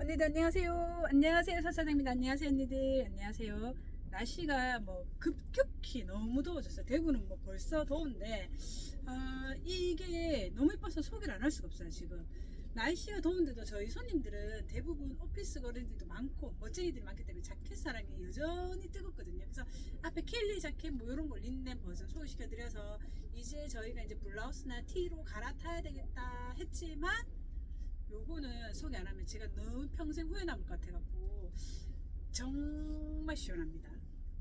언니들 안녕하세요. 안녕하세요. 사사장님 안녕하세요 언니들. 안녕하세요. 날씨가 뭐 급격히 너무 더워졌어요. 대구는 뭐 벌써 더운데 아 이게 너무 예뻐서 소개를 안 할 수가 없어요 지금. 날씨가 더운데도 저희 손님들은 대부분 오피스 거래들도 많고 멋쟁이들이 많기 때문에 자켓 사랑이 여전히 뜨겁거든요. 그래서 앞에 켈리 자켓 뭐 이런 거 린넨 버전 소개시켜드려서 이제 저희가 이제 블라우스나 티로 갈아타야 되겠다 했지만 요거는 소개 안 하면 제가 너무 평생 후회 남을 것 같아갖고 정말 시원합니다.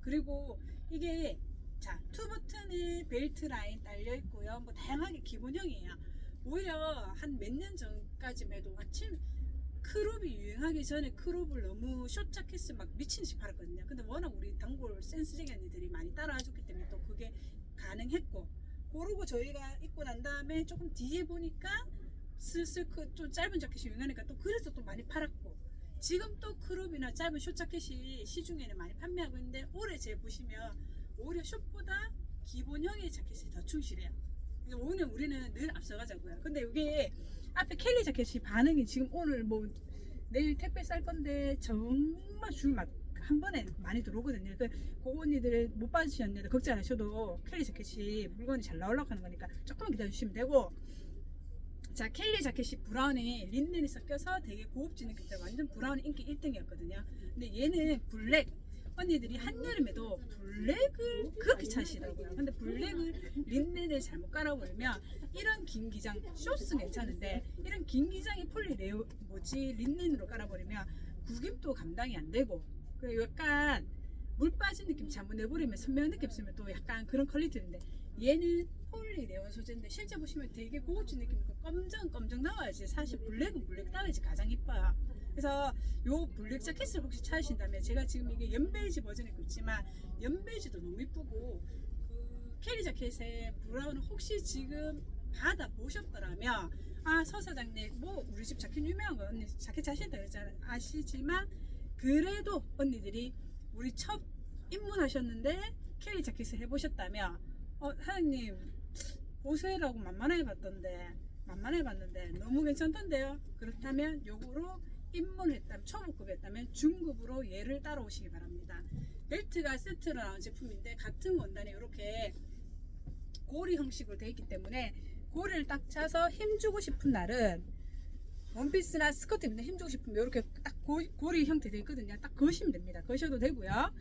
그리고 이게 자 투 버튼에 벨트 라인 달려 있고요. 뭐 다양하게 기본형이에요. 오히려 한 몇 년 전까지만 해도 아침 크롭이 유행하기 전에 크롭을 너무 숏 자켓을 막 미친 듯이 팔았거든요. 근데 워낙 우리 단골 센스쟁이 언니들이 많이 따라와줬기 때문에 또 그게 가능했고 그러고 저희가 입고 난 다음에 조금 뒤에 보니까 슬슬 그 좀 짧은 자켓이 유행하니까 또 그래서 또 많이 팔았고 지금 또 크롭이나 짧은 숏 자켓이 시중에는 많이 판매하고 있는데 올해 제 보시면 오히려 숏보다 기본형의 자켓이 더 충실해요. 오늘 우리는 늘 앞서가자고요. 근데 이게 앞에 켈리 자켓이 반응이 지금 오늘 뭐 내일 택배 쌀 건데 정말 줄 막 한 번에 많이 들어오거든요. 그 그거 언니들 못 받으셨는데 걱정 안 하셔도 켈리 자켓이 물건이 잘 나오려고 하는 거니까 조금만 기다려 주시면 되고 자 켈리 자켓이 브라운이 린넨이 섞여서 되게 느낌 때문에 완전 브라운이 인기 1등이었거든요. 근데 얘는 블랙. 언니들이 한여름에도 블랙을 그렇게 찾으시더라고요. 근데 블랙을 린넨을 잘못 깔아버리면 이런 긴 기장 쇼스 괜찮은데 이런 긴 기장이 폴리 레오 뭐지 린넨으로 깔아버리면 구김도 감당이 안 되고. 그리고 약간 물 빠진 느낌 잘못 내버리면 선명한 느낌 쓰면 또 약간 그런 퀄리티인데 얘는 폴리 레온 소재인데 실제 보시면 되게 고급진 느낌이고 검정 검정 나와야지 사실 블랙은 블랙 따야지 가장 이뻐요. 그래서 요 블랙 자켓을 혹시 찾으신다면 제가 지금 이게 연베이지 버전이 있지만 연베이지도 너무 이쁘고 그 캐리 자켓의 브라운은 혹시 지금 받아 보셨더라면 아 서 사장님 뭐 우리 집 자켓 유명한 거 언니 자켓 자신다 그랬잖아요 아시지만 그래도 언니들이 우리 첫 입문하셨는데 캐리 자켓을 해보셨다면 어 사장님 보세라고 만만해 봤던데 만만해 봤는데 너무 괜찮던데요? 그렇다면 요거로 입문했다면 초보급이었다면 중급으로 얘를 따라오시기 바랍니다. 벨트가 세트로 나온 제품인데 같은 원단에 이렇게 고리 형식으로 되어 있기 때문에 고리를 딱 차서 힘주고 싶은 날은 원피스나 스커트 입는데 힘주고 싶으면 이렇게 딱 고, 고리 형태 되어 있거든요. 딱 거시면 됩니다. 거셔도 되고요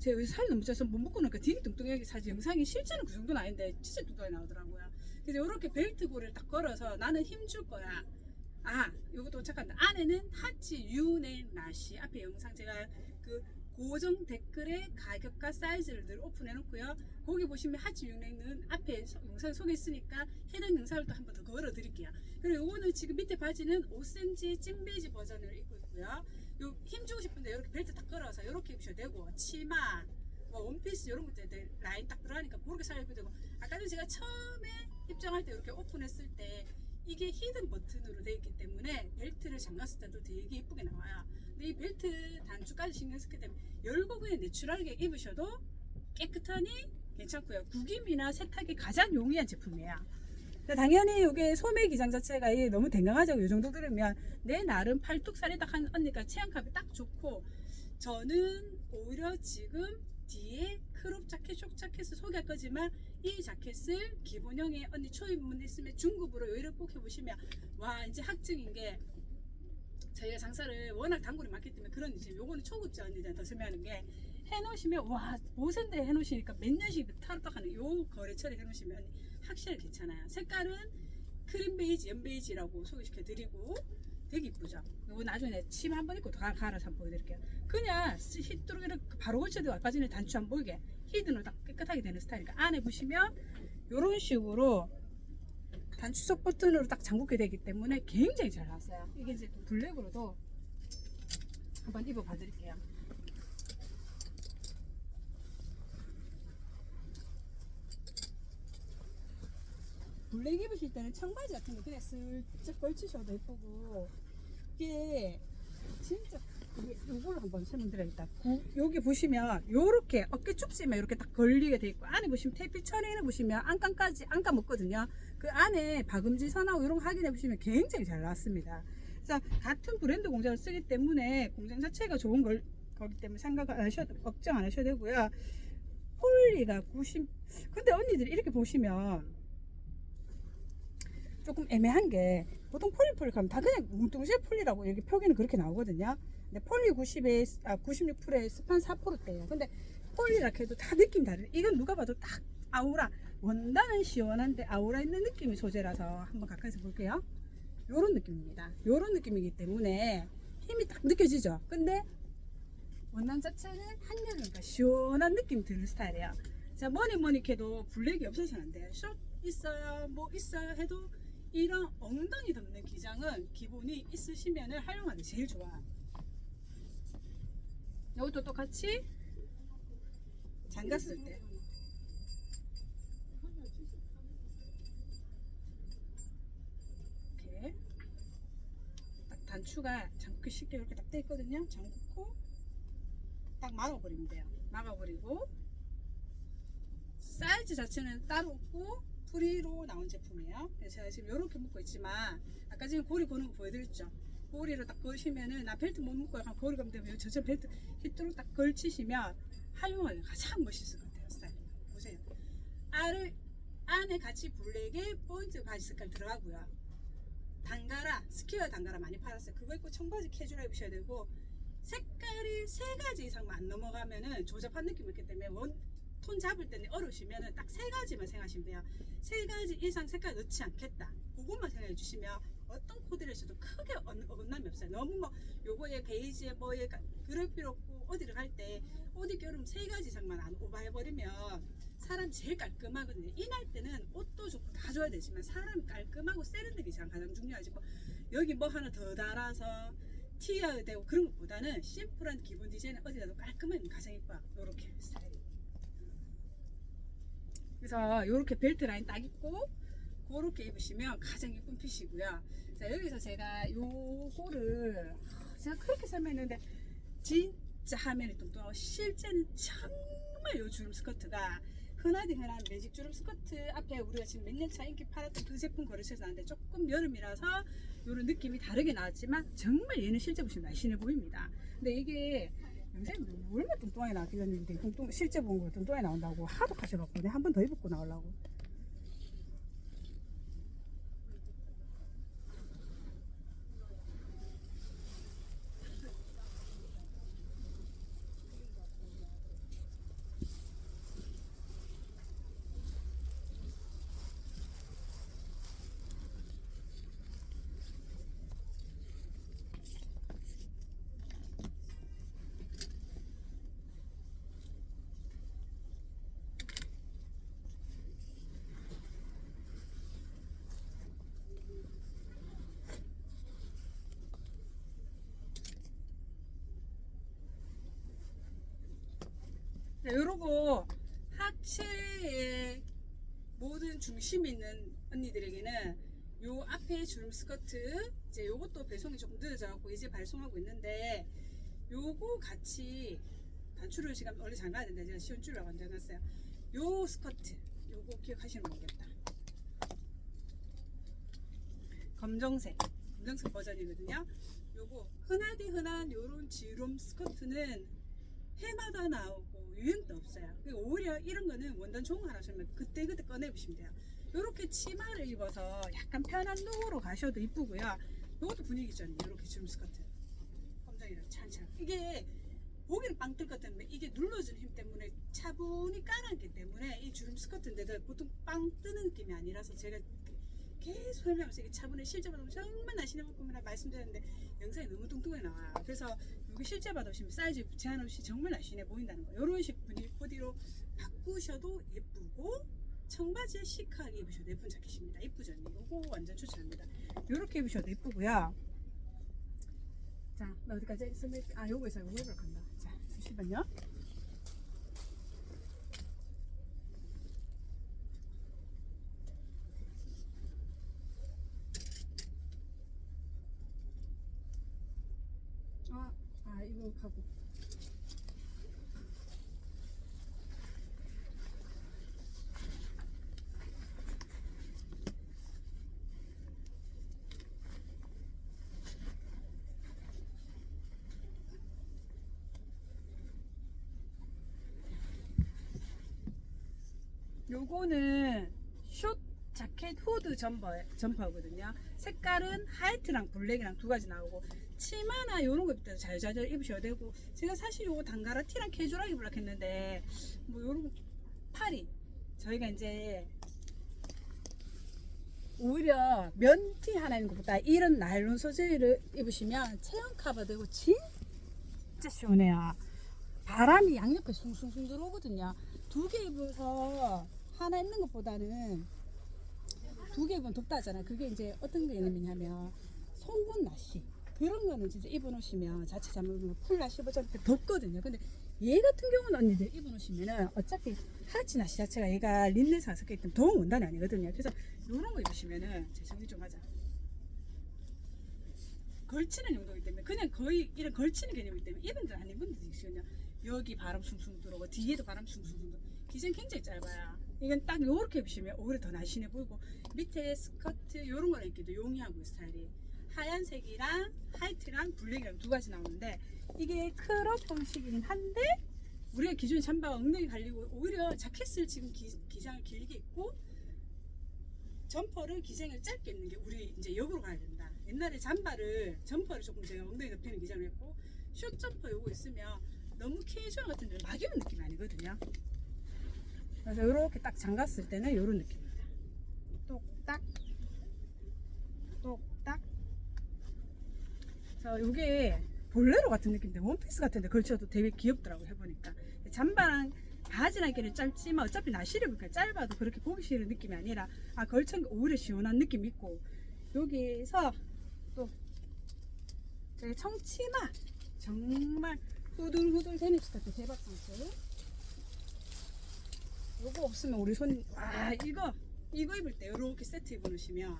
제가 여기 살이 너무 쪄서 못 먹고 나니까 되게 뚱뚱하게 사실 영상이 실제는 그 정도는 아닌데 진짜 뚱뚱하게 나오더라고요. 그래서 이렇게 벨트 고리를 딱 걸어서 나는 힘 줄 거야. 아, 이것도 잠깐만. 안에는 하치 유네 나시 앞에 영상 제가 그 고정 댓글에 가격과 사이즈를 늘 오픈해 놓고요. 거기 보시면 하치 유네는 앞에 서- 영상 소개했으니까 해당 영상을 또 한 번 더 걸어 드릴게요. 그리고 이거는 지금 밑에 바지는 5cm 찐베이지 버전을 입고 있고요. 요 힘주고 싶은데 이렇게 벨트 딱 걸어서 이렇게 입으셔도 되고 치마 뭐 원피스 이런 것들 라인 딱 들어가니까 그렇게 살 입어도 되고. 아까 전 제가 처음에 입장할 때 이렇게 오픈했을 때 이게 히든 버튼으로 되어 있기 때문에 벨트를 잠갔을 때도 되게 이쁘게 나와요. 근데 이 벨트 단추까지 신경 쓰기 때문에 열고 그냥 내추럴하게 입으셔도 깨끗하니 괜찮고요. 구김이나 세탁이 가장 용이한 제품이에요 당연히 이게 소매 기장 자체가 너무 댕강하죠. 이 정도 들으면 내 나름 팔뚝살이 딱 한 언니가 체형값이 딱 좋고 저는 오히려 지금 뒤에 크롭 자켓, 숏 자켓을 소개할 거지만 이 자켓을 기본형의 언니 초입문 했으면 중급으로 여기를 꼭 해보시면 와 이제 학증인 게 저희가 장사를 워낙 단골이 많기 때문에 그런 이제 요거는 초급자 언니들 더 설명하는 게 해놓으시면 와 보센데 해놓으시니까 몇 년씩 타락하는 요 거래처를 해놓으시면 확실히 괜찮아요. 색깔은 크림 베이지, 연 베이지라고 소개시켜 드리고 되게 이쁘죠. 이거 나중에 침 한번 입고 다 갈아서 한번 보여드릴게요. 그냥 히트로게를 바로 아까 전에 단추 안 보이게 히든으로 딱 깨끗하게 되는 스타일이니까 안에 보시면 이런 식으로 단추석 버튼으로 딱 잠그게 되기 때문에 굉장히 잘 나왔어요. 이게 이제 또 블랙으로도 한번 입어봐 드릴게요. 블랙 입으실 때는 청바지 같은 거 그냥 슬쩍 걸치셔도 예쁘고 이게 진짜 요걸로 한번 설명드려야겠다. 고- 여기 보시면 요렇게 어깨 축지면 이렇게 딱 걸리게 돼 있고 안에 보시면 테이프 처리는 보시면 안감까지 안감 없거든요. 그 안에 박음질 선하고 이런 거 확인해 보시면 굉장히 잘 나왔습니다. 그래서 같은 브랜드 공장을 쓰기 때문에 공장 자체가 좋은 걸 거기 때문에 생각 안 하셔도 걱정 안 하셔도 되고요. 폴리가 90 근데 언니들이 이렇게 보시면 조금 애매한 게 보통 폴리 폴리 가면 다 그냥 뭉뚱실 폴리라고 이렇게 표기는 그렇게 나오거든요. 근데 폴리 90에 아 96%에 스판 4%대예요. 근데 폴리라 해도 다 느낌 다르. 이건 누가 봐도 딱 아우라 원단은 시원한데 아우라 있는 느낌의 소재라서 한번 가까이서 볼게요. 요런 느낌입니다. 요런 느낌이기 때문에 힘이 딱 느껴지죠. 근데 원단 자체는 한여름이니까 시원한 느낌 드는 스타일이에요. 자, 뭐니 뭐니 해도 블랙이 없어서는 안 돼요. 숏 있어요, 뭐 있어요 해도 이런 엉덩이 덮는 기장은 기본이 있으시면 활용하기 제일 좋아. 이것도 똑같이 잠갔을 때. 이렇게 딱 단추가 잠그 쉽게 이렇게 딱 돼 있거든요. 잠그고 딱 막아버리면 돼요. 막아버리고 사이즈 자체는 따로 없고 프리로 나온 제품이에요. 제가 지금 이렇게 묶고 있지만 아까 지금 고리 고는 거 보여드렸죠. 고리로 딱 걸으시면은 나 벨트 못 묶고 약간 고리 가면 되면 저저 벨트 힙도로 딱 걸치시면 활용하기 가장 멋있을 것 같아요. 스타일. 보세요. 알을 안에 같이 블랙에 포인트 바지 색깔 들어가고요. 단가라 스퀘어 단가라 많이 팔았어요. 그거 입고 청바지 캐주얼 입으셔야 되고 색깔이 세 가지 이상만 안 넘어가면은 조잡한 느낌이 있기 때문에 원, 톤 잡을 때는 어려우시면은 딱 세 가지만 생각하시면 돼요. 세 가지 이상 색깔 넣지 않겠다. 그것만 생각해 주시면 어떤 코디를 했어도 크게 어- 어긋남이 없어요. 너무 뭐 요거에 베이지에 뭐에 가- 그럴 필요 없고 어디를 갈때옷 입기 어려면 세 가지 이상만 안 오버해버리면 사람 제일 깔끔하거든요. 이날 때는 옷도 좋고 다 줘야 되지만 사람 깔끔하고 세련되기 가 가장 중요하지. 뭐 여기 뭐 하나 더 달아서 티어야 되고 그런 것보다는 심플한 기본 디자인은 어디라도 깔끔하면 가장 이뻐요. 요렇게 스타일이. 그래서 요렇게 벨트 라인 딱 입고 그렇게 입으시면 가장 예쁜 핏이고요. 자 여기서 제가 요거를 제가 그렇게 설명했는데 진짜 화면이 뚱뚱하고 실제는 정말 요 주름 스커트가 흔하디 흔한 매직 주름 스커트 앞에 우리가 지금 몇 년 차 인기 팔았던 그 제품 거르셔서 나는데 조금 여름이라서 요런 느낌이 다르게 나왔지만 정말 얘는 실제 보시면 날씬해 보입니다. 근데 이게 영상이 얼마나 뚱뚱하게 나왔겠는데 뚱뚱 실제 본 거 뚱뚱하게 나온다고 하도 하셔갖고 내가 한 번 더 입고 나오려고 네, 요러고 하체에 모든 중심 있는 언니들에게는 요 앞에 주름 스커트 이제 요것도 배송이 조금 늦어져갖고 이제 발송하고 있는데 요거 같이 단추를 지금 원래 잠가야 되는데 제가 시원 줄을 얹어놨어요. 요 스커트 요거 기억하시는 분 모르겠다. 검정색 검정색 버전이거든요. 요거 흔하디 흔한 요런 지름 스커트는 해마다 나오고 유행도 없어요. 오히려 이런 거는 원단 좋은 거 하나 주면 그때 그때 꺼내 보시면 돼요. 이렇게 치마를 입어서 약간 편한 룩으로 가셔도 이쁘고요. 이것도 분위기 있잖아요. 이렇게 주름 스커트. 검정이랑 찬찬. 이게 보기는 빵뜰 것 같은데 이게 눌러주는 힘 때문에 차분히 깔아앉기 때문에 이 주름 스커트인데도 보통 빵 뜨는 느낌이 아니라서 제가 계속 설명하면서 이게 차분히 실제 받으면 정말 날씬해 볼 겁니다 말씀드렸는데 영상이 너무 뚱뚱해 나와요. 그래서 여기 실제 받으시면 사이즈 제한 없이 정말 날씬해 보인다는 거. 이런 식 분위기 코디로 바꾸셔도 예쁘고 청바지에 시크하게 입으셔도 예쁜 자켓입니다. 예쁘죠? 이거 완전 추천합니다. 이렇게 입으셔도 예쁘고요. 자, 나 어디까지 했으면 아 요거에서 요거를 간다. 자, 잠시만요. 아, 아 이거 가고. 요거는 숏 자켓 후드 점퍼, 점퍼거든요. 색깔은 하이트랑 블랙이랑 두 가지 나오고 치마나 입을 때도 잘잘 입으셔야 되고 제가 사실 요거 단가라 티랑 캐주얼하게 입으려고 했는데 뭐 요런 거 팔이 저희가 이제 오히려 면티 하나 있는 것보다 이런 나일론 소재를 입으시면 체형 커버되고 진짜 시원해요. 바람이 양옆에 숭숭숭 들어오거든요. 두 개 입어서 하나 입는 것보다는 두 개 입으면 덥다 하잖아요. 그게 이제 어떤 개념이냐면 송곳 나시 그런 거는 진짜 입어놓으시면 자칫 잘못하면 풀 나시 버전 때 덥거든요. 근데 얘 같은 경우는 언니들 입어놓으시면은 어차피 하치 나시 자체가 얘가 린넨스가 섞여있기 때문에 더운 원단이 아니거든요. 그래서 이런 거 입으시면은 제 정리 좀 하자. 걸치는 용도이기 때문에 그냥 거의 이런 걸치는 개념이기 때문에 데안 입은 데도 있거든요. 여기 바람 숭숭 들어오고 뒤에도 바람 숭숭 들어오고 기장 굉장히 짧아요. 이건 딱 요렇게 입으시면 오히려 더 날씬해 보이고 밑에 스커트 요런 거는 입기도 용이하고 스타일이 하얀색이랑 화이트랑 블랙이랑 두 가지 나오는데 이게 크롭 형식이긴 한데 우리가 기존에 잠바가 엉덩이 갈리고 오히려 자켓을 지금 기, 기장을 길게 입고 점퍼를 기장을 짧게 입는 게 우리 이제 역으로 가야 된다. 옛날에 잠바를 점퍼를 조금 제가 엉덩이 높이는 기장을 했고 숏 점퍼 요거 있으면 너무 캐주얼 같은 데는 막 입은 느낌이 아니거든요. 그래서 이렇게 딱 잠갔을 때는 이런 느낌입니다. 똑딱. 똑딱. 자 요게 볼레로 같은 느낌인데 원피스 같은데 걸쳐도 되게 귀엽더라고 해보니까. 잠바랑 바지랑 이렇게 짧지만 어차피 나시를 입으니까? 짧아도 그렇게 보기 싫은 느낌이 아니라 아 걸친 게 오히려 시원한 느낌이 있고. 여기서 또 저희 청치마. 정말 후들후들 스타트 대박 상태 요거 없으면 우리 손, 와, 이거, 이거 입을 때 이렇게 세트 입어놓으시면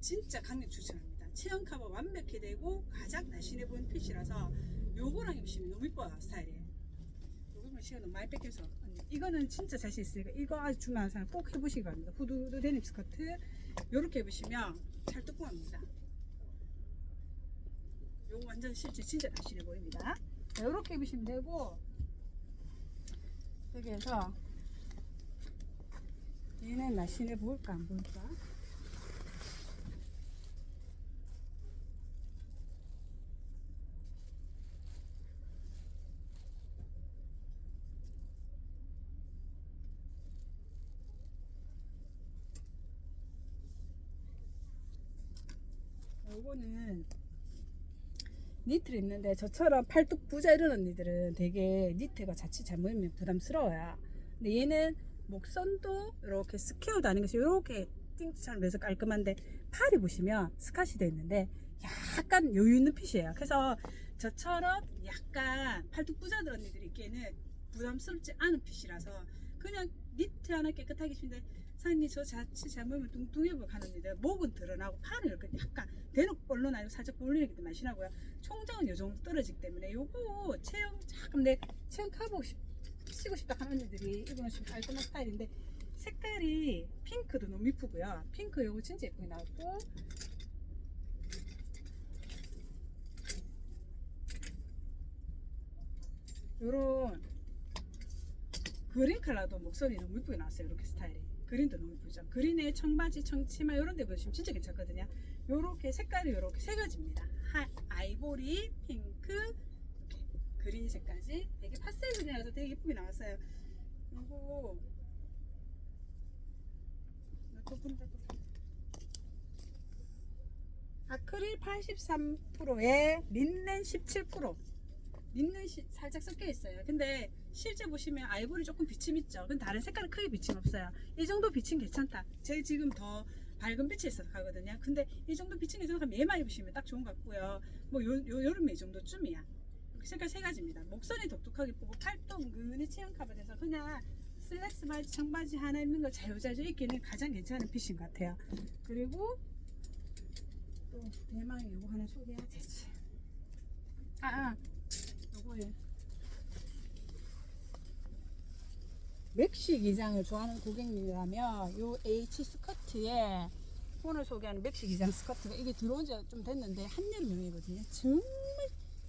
진짜 강력 추천합니다. 체형 커버 완벽히 되고 가장 날씬해 보이는 핏이라서 요거랑 입으시면 너무 이뻐요, 스타일이. 요거 면 시간 너무 많이 뺏겨서. 이거는 진짜 자신 있으니까 이거 아주 중요한 사람 꼭 해보시기 바랍니다. 후드후드 데님 스커트 요렇게 입으시면 찰떡궁합니다. 요거 완전 실제 진짜 날씬해 보입니다. 자, 요렇게 입으시면 되고 여기에서 얘는 날씬해 보일까 안 보일까? 요거는 니트를 입는데 저처럼 팔뚝 부자 이런 언니들은 되게 니트가 자칫 잘못이면 부담스러워요. 근데 얘는 목선도 이렇게 스퀘어도 아닌 것이 이렇게 띵처럼 해서 깔끔한데 팔이 보시면 스카시 되어 있는데 약간 여유 있는 핏이에요. 그래서 저처럼 약간 팔뚝 부자들 언니들이 입기에는 부담스럽지 않은 핏이라서 그냥 니트 하나 깨끗하게 입는데 사장님 저 자칫 잘못하면 뚱뚱해 보여 가는 언니들 목은 드러나고 팔은 이렇게 약간 대놓고 볼로나 아니고 살짝 볼리는 게 맛이나고요. 총장은 요 정도 떨어지기 때문에 요거 체형 조금 내 체형 커버 싶 쓰고 싶다 하는 언니들이 입어놓으시면 깔끔한 스타일인데 색깔이 핑크도 너무 이쁘고요. 핑크 요거 진짜 예쁘게 나왔고 요런 그린 컬러도 목소리 너무 이쁘게 나왔어요. 이렇게 스타일이. 그린도 너무 이쁘죠. 그린에 청바지, 청치마 이런 데 보시면 진짜 괜찮거든요. 요렇게 색깔이 요렇게 세 가지입니다. 하, 아이보리, 핑크, 그린 색까지 되게 파스텔 그린이라서 되게 예쁘게 나왔어요. 요거 또 본다 또. 아크릴 83%에 린넨 17% 린넨 시, 살짝 섞여 있어요. 근데 실제 보시면 아이보리 조금 비침 있죠. 근데 다른 색깔은 크게 비침 없어요. 이 정도 비침 괜찮다. 제 지금 더 밝은 빛이 있어서 가거든요. 근데 이 정도 비침 괜찮으면 얘만 입으시면 딱 좋은 것 같고요. 뭐 요, 요 여름에 이 정도쯤이야. 색깔 세 가지입니다. 목선이 독특하게 예쁘고 팔도 은근히 체형 커버돼서 그냥 슬랙스 바지, 청바지 하나 입는 거 자유자재 입기는 가장 괜찮은 핏인 것 같아요. 그리고 또 대망의 요거 하나 소개해야 되지. 아, 아. 요거에 맥시 기장을 좋아하는 고객님이라면 요 H 스커트에 오늘 소개하는 맥시 기장 스커트가 이게 들어온 지 좀 됐는데 한여름용이거든요. 정말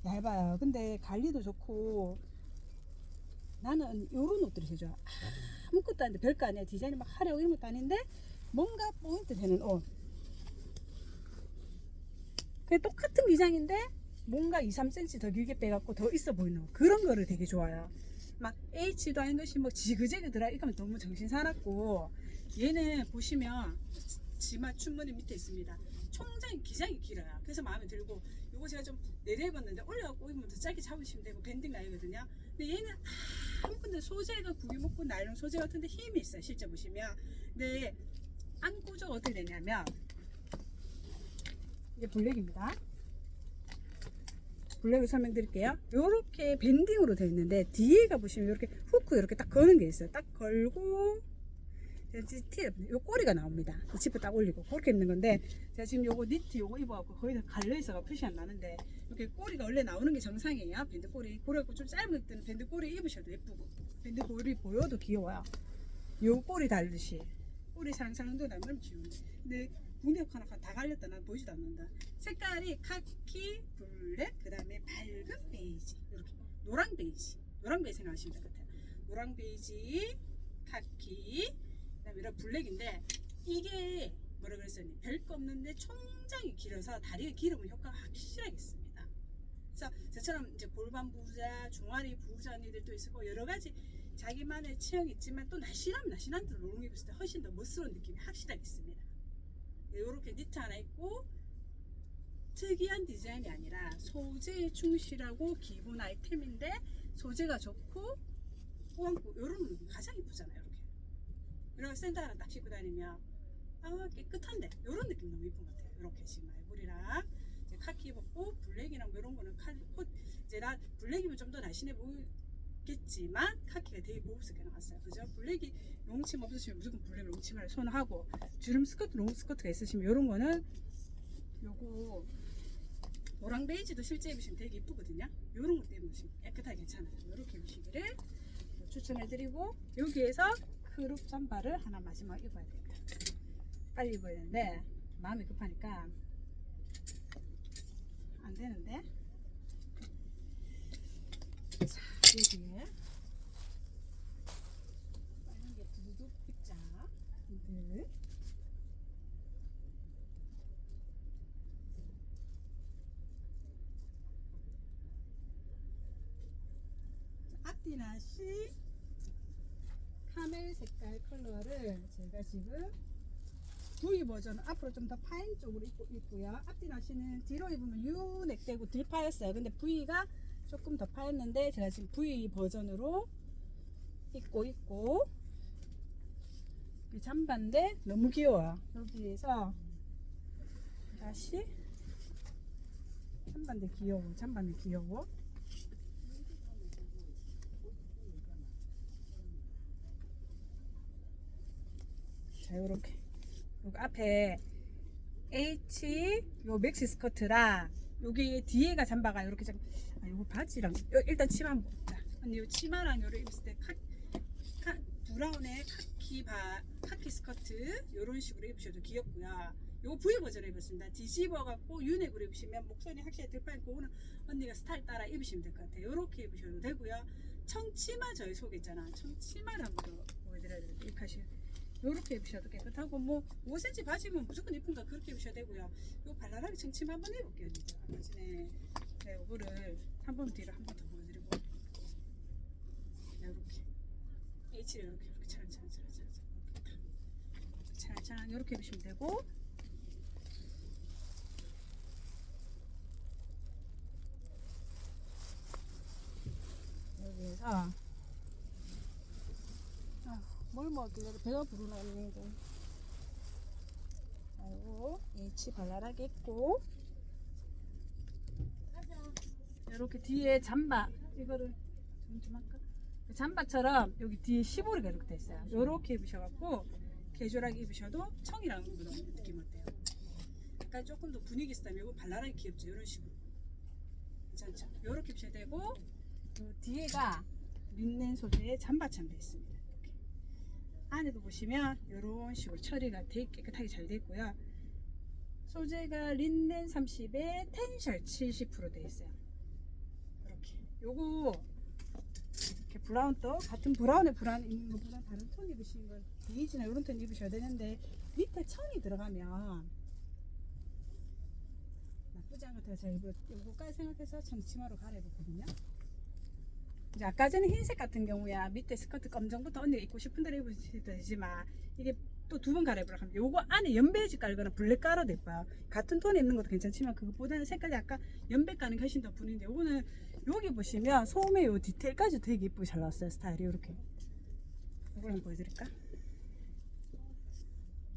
얇아요. 근데 관리도 좋고 나는 요런 옷들이 제일 좋아. 아무것도 아닌데 별거 아니야. 디자인이 막 하려고 이런 것도 아닌데 뭔가 포인트 되는 옷. 그게 똑같은 기장인데 뭔가 2, 3cm 더 길게 빼갖고 더 있어 보이는 옷. 그런 거를 되게 좋아요. 막 H도 아닌 것이 뭐 지그재그 들어 이거면 너무 정신 사납고 얘는 보시면 치마 춘무늬 밑에 있습니다. 총장이 기장이 길어요. 그래서 마음에 들고 이거 제가 좀 내려 입었는데 올려갖고 입으면 더 짧게 잡으시면 되고 밴딩 라인이거든요. 근데 얘는 아무것도 소재가 구기 먹고 나일론 소재 같은데 힘이 있어요. 실제 보시면. 근데 안 구조가 어떻게 되냐면 이게 블랙입니다. 블랙을 설명드릴게요. 이렇게 밴딩으로 되어 있는데 뒤에가 보시면 이렇게 후크 이렇게 딱 거는 게 있어요. 딱 걸고 요 꼬리가 나옵니다. 이 지퍼 딱 올리고 그렇게 입는 건데 제가 지금 요거 니트 요거 입어갖고 거의 다 갈려 있어가 표시 안 나는데 이렇게 꼬리가 원래 나오는 게 정상이에요. 밴드 꼬리. 그래갖고 좀 짧은 때는 밴드 꼬리 입으셔도 예쁘고 밴드 꼬리 보여도 귀여워요. 요 꼬리 달듯이 꼬리 상상도 나면 귀여운데 근데 군대 하나 다 갈렸다 난 보이지도 않는다. 색깔이 카키, 블랙, 그 다음에 밝은 베이지 이렇게 노랑 베이지 노랑 베이지 생각하시면 될 것 같아요. 노랑 베이지, 카키, 그다음에 이런 블랙인데 이게 뭐라 그랬어요? 별거 없는데 총장이 길어서 다리가 길으면 효과가 확실하게 있습니다. 그래서 저처럼 이제 골반 부자, 종아리 부자 언니들도 있고 여러 가지 자기만의 취향이 있지만 또 날씬하면 날씬한 대로 롱 입었을 때 훨씬 더 멋스러운 느낌이 확실하게 있습니다. 이렇게 니트 하나 있고 특이한 디자인이 아니라 소재에 충실하고 기본 아이템인데 소재가 좋고 꾸안꾸 이런 가장 이쁘잖아요. 이런 샌들 하나 딱 신고 다니면 아 깨끗한데 이런 느낌 너무 이쁜 것 같아요. 이렇게 지금 말벌이랑 이제 카키 입었고 블랙이랑 뭐 이런 거는 칼, 콧 이제 나 블랙이면 좀 더 날씬해 보이겠지만 카키가 되게 고급스럽게 나왔어요. 그죠? 블랙이 롱침 없으시면 무조건 블랙 롱치마를 선호하고 주름 스커트 롱 스커트가 있으시면 이런 거는 요거 노랑 베이지도 실제 입으시면 되게 이쁘거든요. 이런 것도 입으시면 깨끗하게 괜찮아요. 이렇게 입으시기를 추천해드리고 여기에서 크롭 잠바를 하나 마지막 입어야 됩니다. 빨리 입어야 되는데 마음이 급하니까 안 되는데 자 여기에 빨간 게 두둑 입자 네. 앞뒤나시 카멜 색깔 컬러를 제가 지금 V 버전 앞으로 좀 더 파인 쪽으로 입고 있고요. 앞뒤 나시는 뒤로 입으면 U 넥되고 덜 파였어요. 근데 V가 조금 더 파였는데 제가 지금 V 버전으로 입고 있고 이 잠바인데 너무 귀여워요. 여기에서 다시 잠바인데 귀여워. 잠바인데 귀여워. 자, 요렇게. 요거 앞에 H 요 맥시 스커트랑 여기 뒤에가 잠바가 이렇게 좀 아, 요거 바지랑 요, 일단 치마 한번 자, 언니 요 치마랑 요를 입었을 때 카, 카, 브라운의 카키 바 카키 스커트 요런 식으로 입으셔도 귀엽고요. 요거 V 버전을 입었습니다. 뒤집어 갖고 유넥으로 입으시면 목선이 확실히 들파인 그거는 언니가 스타일 따라 입으시면 될 것 같아요. 요렇게 입으셔도 되고요. 청치마 저희 속에 있잖아. 청치마를 한번 더 보여드려야 되는데 입하시 요렇게 입으셔도 깨끗하고 뭐 5cm 바지면 무조건 이쁜가 그렇게 입으셔도 되고요. 요 발랄하게 청치마 한번 해볼게요. 진짜 아까 전에 네, 요거를 한 번 뒤로 한 번 더 보여드리고 네, 요렇게 H를 이렇게 이렇게 차근차근 차근차근 이렇게 이렇게 입으시면 되고 여기에서 아, 뭘 먹길래 배가 부르나 언니 이거 아이고 발랄하게 입고 이렇게 뒤에 잠바 이거를 좀, 좀 할까? 그 잠바처럼 여기 뒤에 시보리가 이렇게 돼 있어요 이렇게 입으셔갖고 캐주얼하게 입으셔도 청이랑 그런 느낌 어때요? 약간 조금 더 분위기 있다면 이거 발랄하게 귀엽죠 이런 식으로 괜찮죠? 이렇게 입으셔도 되고 요 뒤에가 린넨 소재의 잠바처럼 되어 있습니다. 안에도 보시면 이런 식으로 처리가 되게 깨끗하게 잘 되어 있고요 소재가 린넨 30에 텐셜 70% 되어 있어요 이렇게 요거 이렇게 브라운 또 같은 브라운에 브라운 있는 것보다 다른 톤 입으시는 건 베이지나 이런 톤 입으셔야 되는데 밑에 천이 들어가면 나쁘지 않은 것. 제가 일부러 요거까지 생각해서 청치마로 갈아입었거든요. 아까 전에 흰색 같은 경우야 밑에 스커트 검정부터 언니가 입고 싶은 대로 입으셔도 되지만 이게 또 두 번 갈아입으라 하면 요거 안에 연베이지 깔거나 블랙 깔아도 예뻐요. 같은 톤에 입는 것도 괜찮지만 그것보다는 색깔이 약간 연백 가는 게 훨씬 더 분인데 요거는 여기 보시면 소매 요 디테일까지 되게 이쁘게 잘 나왔어요 스타일이. 이렇게. 이걸 한번 보여드릴까?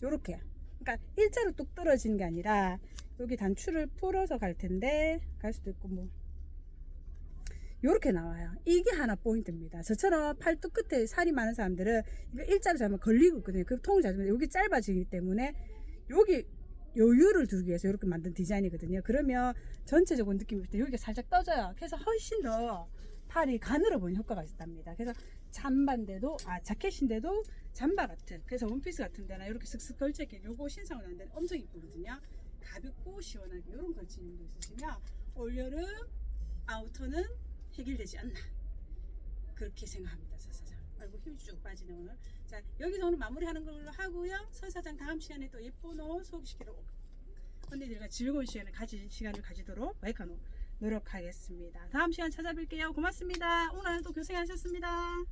요렇게. 그러니까 일자로 뚝 떨어지는 게 아니라 여기 단추를 풀어서 갈 텐데 갈 수도 있고 뭐 요렇게 나와요. 이게 하나 포인트입니다. 저처럼 팔뚝 끝에 살이 많은 사람들은 이거 일자로 잡으면 걸리고 있거든요. 그 통을 잡으면 여기 짧아지기 때문에 여기 여유를 두기 위해서 이렇게 만든 디자인이거든요. 그러면 전체적으로 느낌이 볼때 여기가 살짝 떠져요. 그래서 훨씬 더 팔이 가늘어 보이는 효과가 있답니다. 그래서 잠바인데도 아 자켓인데도 잠바 같은 그래서 원피스 같은 데나 이렇게 슥슥 걸쳐 있게 요거 신상을 하는 데는 엄청 이쁘거든요. 가볍고 시원하게 이런 걸치는 거 있으시면 올여름 아우터는 해결되지 않나. 그렇게 생각합니다 서 사장. 아이고 힘이 쭉 빠지네 오늘. 자 여기서 오늘 마무리하는 걸로 하고요. 서 사장 다음 시간에 또 예쁜 옷 소개시키러 언니들과 즐거운 시간을 가질 시간을 가지도록 마이카노 노력하겠습니다. 다음 시간 찾아뵐게요. 고맙습니다. 오늘도 고생하셨습니다